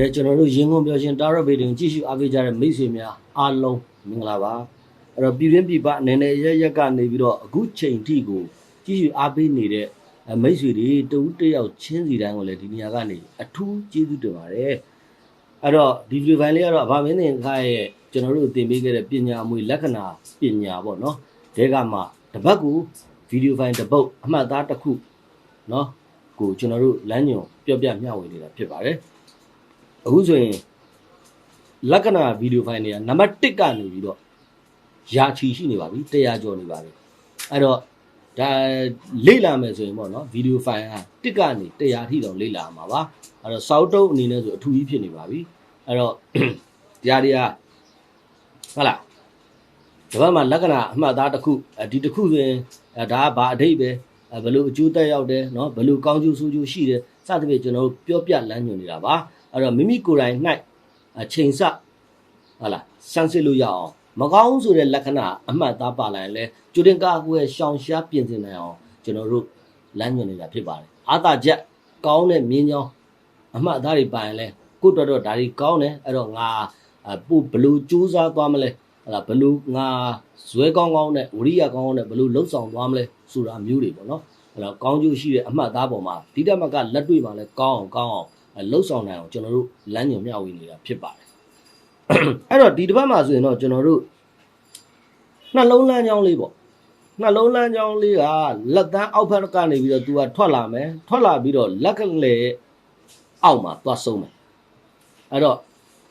ကဲကျွန်တော်တို့ရင်းကုန်ပြောရှင်တာရဗေဒင်ကြည့်ရှုအားပေးကြတဲ့မိတ်ဆွေများအားလုံးမင်္ဂလာပါအဲ့တော့ပြည်တွင်းပြည်ပအနေနဲ့ရက်ရက်ကနေပြီးတော့အခုချိန်ထိကိုကြည့်ရှုအားပေးနေတဲ့မိတ်ဆွေတွေတဦးတစ်ယောက်ချင်းစီတိုင်းကိုလည်းဒီနေရာကနေအထူးကျေးဇူးတင်ပါတယ်အဲ့တော့ဒီဗီဒီယိုဖိုင်လေးကတော့ဗာမင်းသင်ခါရဲ့ကျွန်တော်တို့သင်ပေးခဲ့တဲ့ပညာအမွေလက္ခဏာပညာပေါ့နော်တဲကမှတစ်ပတ်ကိုဗီဒီယိုဖိုင်တစ်ပုတ်အမှတ်အသားတစ်ခုနော်ကိုကျွန်တော်တို့လမ်းညွန်ပြောပြမျှဝေနေတာဖြစ်ပါတယ် အခုဆိုရင်လက္ခဏာဗီဒီယိုဖိုင်တွေကနံပါတ်1ကနေပြီးတော့ရာချီရှိနေပါပြီတရားကျော်နေပါပြီအဲ့တော့ဒါလေ့လာမယ်ဆိုရင်ပေါ့နော်ဗီဒီယိုဖိုင်ကတစ်ကနေတရားထိတော့လေ့လာမှာပါအဲ့တော့စောက်တုပ်အနေနဲ့ဆိုအထူးကြီးဖြစ်နေပါပြီအဲ့တော့တရားတွေကဟုတ်လားဒီဘက်မှာလက္ခဏာအမှတ်သားတစ်ခုဒီတစ်ခုဆိုရင်ဒါကဘာအဓိပ္ပာယ်ဘယ်လိုအကျိုးသက်ရောက်တယ်နော်ဘယ်လိုကောင်းကျိုးဆိုးကျိုးရှိတယ်စသဖြင့်ကျွန်တော်တို့ပြောပြလမ်းညွှန်နေတာပါ အဲ့တော့မိမိကိုယ်တိုင်၌အချိန်စဟုတ်လားစမ်းစစ်လို့ရအောင်မကောင်းဆိုတဲ့လက္ခဏာအမှတ်သားပါလာရင်လဲကျူတင်ကာကွယ်ရှောင်ရှားပြင်ဆင်နိုင်အောင်ကျွန်တော်တို့လမ်းညွှန်နေတာဖြစ်ပါတယ်အာသာချက်ကောင်းတဲ့မြင်းချောင်းအမှတ်သားတွေပါရင်လဲကိုယ့်တော်တော့ဒါတွေကောင်းတယ်အဲ့တော့ငါအပို့ဘလူစူးစားသွားမလဲဟလာဘလူငါဇွဲကောင်းကောင်းနဲ့ဝရိယကောင်းကောင်းနဲ့ဘလူလှုပ်ဆောင်သွားမလဲဆိုတာမျိုးတွေပေါ့နော်အဲ့တော့ကောင်းကျိုးရှိတဲ့အမှတ်သားပေါ်မှာဒီတက်မကလက်တွေ့မှာလဲကောင်းအောင်ကောင်းအောင် လှုပ်ဆောင်နိုင်အောင်ကျွန်တော်တို့လမ်းညွှန်မျှဝေနေတာဖြစ်ပါတယ်အဲ့တော့ဒီတစ်ပတ်မှာဆိုရင်တော့ကျွန်တော်တို့နှလုံးလမ်းကြောင်းလေးပေါ့နှလုံးလမ်းကြောင်းလေးကလက်တန်းအောက်ဘက်ကနေပြီးတော့ तू ကထွက်လာမယ်ထွက်လာပြီးတော့လက်ကလေးအောက်မှာသွားဆုံးမယ်အဲ့တော့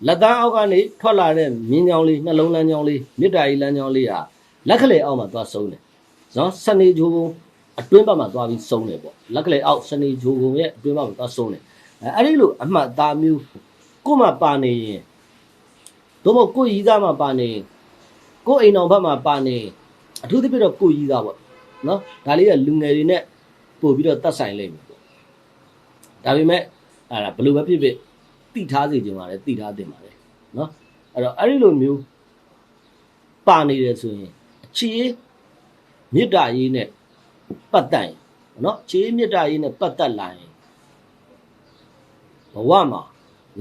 လက်တန်းအောက်ကနေထွက်လာတဲ့မြင်းကြောင်းလေးနှလုံးလမ်းကြောင်းလေးမြစ်တာကြီးလမ်းကြောင်းလေးဟာလက်ကလေးအောက်မှာသွားဆုံးတယ်နော်စနေဂျိုးကုန်းအတွင်းဘက်မှာသွားပြီးဆုံးတယ်ပေါ့လက်ကလေးအောက်စနေဂျိုးကုန်းရဲ့အတွင်းဘက်မှာသွားဆုံးတယ် အဲအဲ့ဒီလိုအမှတ်အသားမျိုးကို့မှာပါနေရင်တို့မို့ကို့ရီးသားမှာပါနေရင်ကို့အိမ်တော်ဘက်မှာပါနေရင်အထူးသဖြင့်တော့ကို့ရီးသားပေါ့နော်ဒါလေးကလူငယ်တွေနဲ့ပို့ပြီးတော့တတ်ဆိုင်လိမ့်မယ်ပေါ့ဒါပေမဲ့အဲ့ဒါဘယ်လိုပဲဖြစ်ဖြစ်တိထားစေချင်ပါတယ်တိထားတင်ပါတယ်နော်အဲ့တော့အဲ့ဒီလိုမျိုးပါနေတယ်ဆိုရင်အချီးမေတ္တာရေးနဲ့ပတ်သက်ရင်နော်ချီးမေတ္တာရေးနဲ့ပတ်သက်လာရင်ဘ ဝမှာ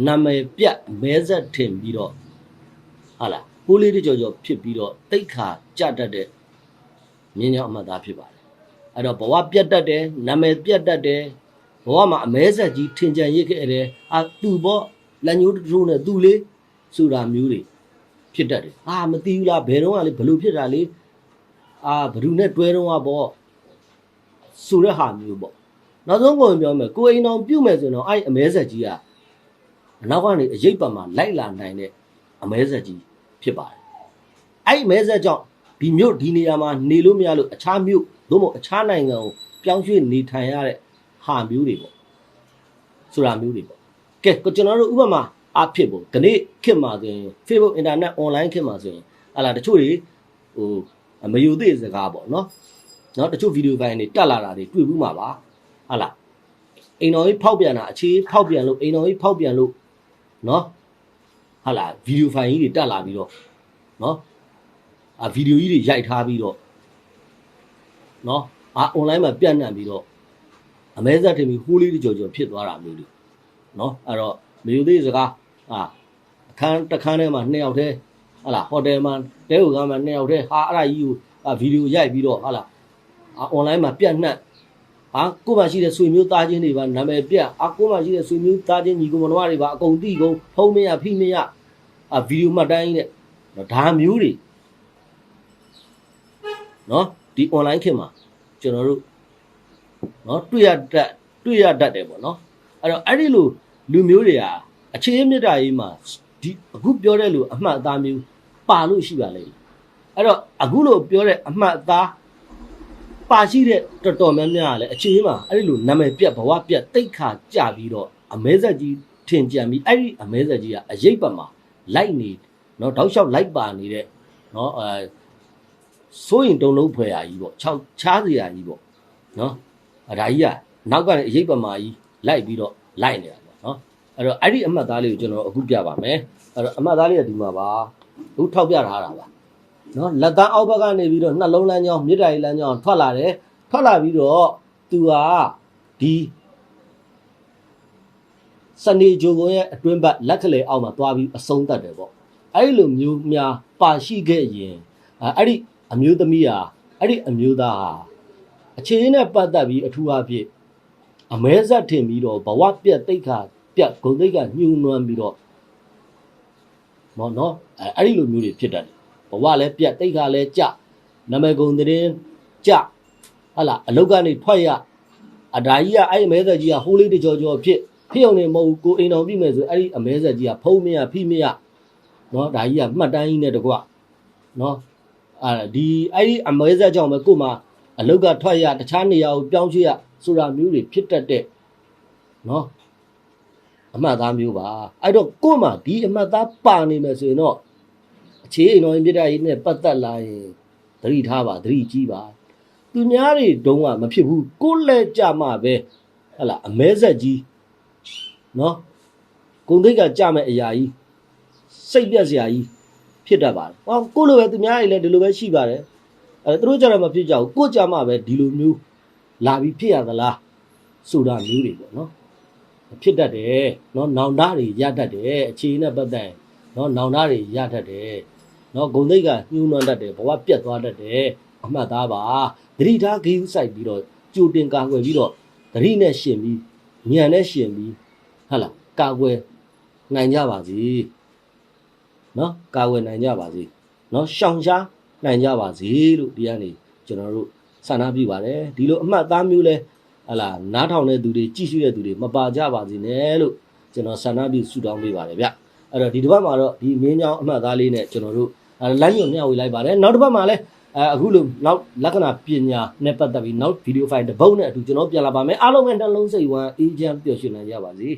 နာမည်ပြတ်မဲဆက်ထင်ပြီးတော့ဟာလားပိုးလေးတကြော်ကြော်ဖြစ်ပြီးတော့တိတ်ခါကြတတ်တဲ့မြင်းကြောင်အမှတ်သားဖြစ်ပါတယ်အဲ့တော့ဘဝပြတ်တတ်တယ်နာမည်ပြတ်တတ်တယ်ဘဝမှာအမဲဆက်ကြီးထင်ကြံရစ်ခဲ့တယ်အာသူ့ဘောလက်ညှိုးထိုးနဲ့သူ့လေးဆိုတာမျိုးတွေဖြစ်တတ်တယ်အာမသိဘူးလားဘယ်တော့ကလေဘလို့ဖြစ်တာလေအာဘ누구နဲ့တွဲတော့ကပေါ့ဆိုတဲ့ဟာမျိုးပေါ့ နောက်ဆုံးကိုပြောမယ်ကိုအိမ်တော်ပြုတ်မယ်ဆိုတော့အဲ့အမဲဆက်ကြီးကအနောက်ကနေအရေးပတ်မှာလိုက်လာနိုင်တဲ့အမဲဆက်ကြီးဖြစ်ပါတယ်အဲ့အမဲဆက်ကြောင့်ဒီမြို့ဒီနေရာမှာနေလို့မရလို့အခြားမြို့သို့မဟုတ်အခြားနိုင်ငံကိုပြောင်းရွှေ့နေထိုင်ရတဲ့ဟာမျိုးတွေပေါ့ဆိုတာမျိုးတွေပေါ့ကဲကိုကျွန်တော်တို့ဥပမာအဖြစ်ပေါ့ဒီနေ့ခေတ်မှာဆိုရင် Facebook Internet Online ခေတ်မှာဆိုရင်ဟာလာတချို့တွေဟိုမယူသေးစကားပေါ့နော်နော်တချို့ဗီဒီယိုဖိုင်တွေတက်လာတာတွေတွေ့ဘူးမှာပါ ဟာလာအိမ်တော်ကြီးဖောက်ပြန်တာအခြေဖောက်ပြန်လို့အိမ်တော်ကြီးဖောက်ပြန်လို့နော်ဟာလာဗီဒီယိုဖိုင်ကြီးတွေတက်လာပြီးတော့နော်အာဗီဒီယိုကြီးတွေရိုက်ထားပြီးတော့နော်အာ online မှာပြန့်နှံ့ပြီးတော့အမဲဆက်တင်ပြီးဟိုးလေးတကြော်ကြော်ဖြစ်သွားတာမျိုးတွေနော်အဲ့တော့မယူသေးစကားအာအခန်းတစ်ခန်းထဲမှာနှစ်ယောက်တည်းဟာလာဟိုတယ်မှာတဲဟိုကမှာနှစ်ယောက်တည်းဟာအဲ့ဒါကြီးကိုအာဗီဒီယိုရိုက်ပြီးတော့ဟာလာအာ online မှာပြန့်နှံ့ ဟာကို့မှာရှိတဲ့ဆွေမျိုးသားချင်းတွေပါနာမည်ပြအာကို့မှာရှိတဲ့ဆွေမျိုးသားချင်းညီကောင်မတော်တွေပါအကုန်သိကုန်ဖုံးမရဖိမရအာဗီဒီယိုမှတ်တမ်းကြီးနဲ့ဒါမျိုးတွေနော်ဒီ online ခေတ်မှာကျွန်တော်တို့နော်တွေ့ရတတ်တွေ့ရတတ်တယ်ပေါ့နော်အဲ့တော့အဲ့ဒီလိုလူမျိုးတွေဟာအခြေအမြင့်တာရေးမှာဒီအခုပြောတဲ့လူအမှတ်အသားမျိုးပါလို့ရှိပါလိမ့်မယ်အဲ့တော့အခုလိုပြောတဲ့အမှတ်အသား ပါရှိတဲ့တော်တော်များများကလည်းအခြေအမှာအဲ့ဒီလိုနာမည်ပြတ်ဘဝပြတ်တိတ်ခါကြပြီးတော့အမဲဆက်ကြီးထင်ကြံပြီးအဲ့ဒီအမဲဆက်ကြီးကအရေးပတ်မှာလိုက်နေနော်တောက်လျှောက်လိုက်ပါနေတဲ့နော်အဲစိုးရင်တုံလုံးဖွယ်ရာကြီးပေါ့ခြောက်ချားစရာကြီးပေါ့နော်အဲဒါကြီးကနောက်ကနေအရေးပတ်မှာကြီးလိုက်ပြီးတော့လိုက်နေတာပေါ့နော်အဲ့တော့အဲ့ဒီအမှတ်သားလေးကိုကျွန်တော်အခုပြပါမယ်အဲ့တော့အမှတ်သားလေးကဒီမှာပါအခုထောက်ပြထားတာပါ နော်လက်သားအောက်ဘက်ကနေပြီးတော့နှလုံးလမ်းကြောင်းမြစ်တာကြီးလမ်းကြောင်းထွက်လာတယ်ထွက်လာပြီးတော့သူကဒီစနေဂျိုကွန်ရဲ့အတွင်းဘက်လက်ကလေးအောက်မှာသွားပြီးအဆုံးသတ်တယ်ပေါ့အဲ့ဒီလိုမျိုးများပါရှိခဲ့ရင်အဲအဲ့ဒီအမျိုးသမီးဟာအဲ့ဒီအမျိုးသားဟာအခြေအနေနဲ့ပတ်သက်ပြီးအထူးအဖြစ်အမဲဆက်ထင်ပြီးတော့ဘဝပြက်တိတ်ခါပြက်ဂုံတိတ်ခါညှိုးနွမ်းပြီးတော့မော်နော်အဲအဲ့ဒီလိုမျိုးတွေဖြစ်တတ်တယ်ဘ ဝလည်းပြက်တိတ်ခါလည်းကြနာမည်ဂုံတဲ့ကြဟာလာအလုတ်ကနေထွက်ရအဒါကြီးကအဲ့ဒီအမဲဆက်ကြီးကဟိုးလေးတကြောကြောဖြစ်ဖြစ်အောင်နေမဟုတ်ဘူးကိုအိမ်တော်ပြိမယ်ဆိုအဲ့ဒီအမဲဆက်ကြီးကဖုံးမရဖိမရနော်ဒါကြီးကမှတ်တမ်းကြီးနဲ့တကွနော်အာဒီအဲ့ဒီအမဲဆက်ကြောင့်ပဲကို့မှာအလုတ်ကထွက်ရတခြားနေရာကိုပြောင်းရွှေ့ရဆိုတာမျိုးတွေဖြစ်တတ်တဲ့နော်အမှတ်သားမျိုးပါအဲ့တော့ကို့မှာဒီအမှတ်သားပါနေမယ်ဆိုရင်တော့ အခြေအိမ်တော်ရင်ပြစ်တဲ့ကြီးနဲ့ပတ်သက်လာရင်သတိထားပါသတိကြီးပါသူများတွေတုံးကမဖြစ်ဘူးကိုယ့်လက်ကြမှာပဲဟလာအမဲဆက်ကြီးနော်ဂုံတိတ်ကကြမဲ့အရာကြီးစိတ်ပြက်စရာကြီးဖြစ်တတ်ပါတယ်ဟောကိုယ့်လိုပဲသူများတွေလည်းဒီလိုပဲရှိပါတယ်အဲသူတို့ကြတော့မဖြစ်ကြဘူးကိုယ့်ကြမှာပဲဒီလိုမျိုးလာပြီးဖြစ်ရသလားဆိုတာမျိုးတွေပေါ့နော် ဖြစ်တတ်တယ်เนาะနောင်တတွေရတတ်တယ်အခြေအနေနဲ့ပတ်သက်ရင်เนาะနောင်တတွေရတတ်တယ် နော်ဂုံတိတ်ကညှိုးနှွမ်းတတ်တယ်ဘဝပြတ်သွားတတ်တယ်အမှတ်သားပါသတိထားဂိယူဆိုင်ပြီးတော့ကြိုတင်ကာကွယ်ပြီးတော့သတိနဲ့ရှင်ပြီးဉာဏ်နဲ့ရှင်ပြီးဟုတ်လားကာကွယ်နိုင်ကြပါစေနော်ကာကွယ်နိုင်ကြပါစေနော်ရှောင်ရှားနိုင်ကြပါစေလို့ဒီကနေကျွန်တော်တို့ဆန္ဒပြုပါတယ်ဒီလိုအမှတ်သားမျိုးလဲဟလာနားထောင်တဲ့သူတွေကြည့်ရှုတဲ့သူတွေမပါကြပါစေနဲ့လို့ကျွန်တော်ဆန္ဒပြုဆုတောင်းပေးပါတယ်ဗျ အဲ့တော့ဒီတစ်ပတ်မှာတော့ဒီမင်းကြောင်အမှတ်သားလေးနဲ့ကျွန်တော်တို့လိုင်းညွန်မျှဝေလိုက်ပါတယ်နောက်တစ်ပတ်မှာလည်းအဲအခုလိုနောက်လက္ခဏာပညာနဲ့ပတ်သက်ပြီးနောက်ဗီဒီယိုဖိုင်တစ်ပုတ်နဲ့အတူကျွန်တော်ပြန်လာပါမယ်အားလုံးပဲနှလုံးစိတ်ဝမ်းအေးချမ်းပျော်ရွှင်နိုင်ကြပါစေ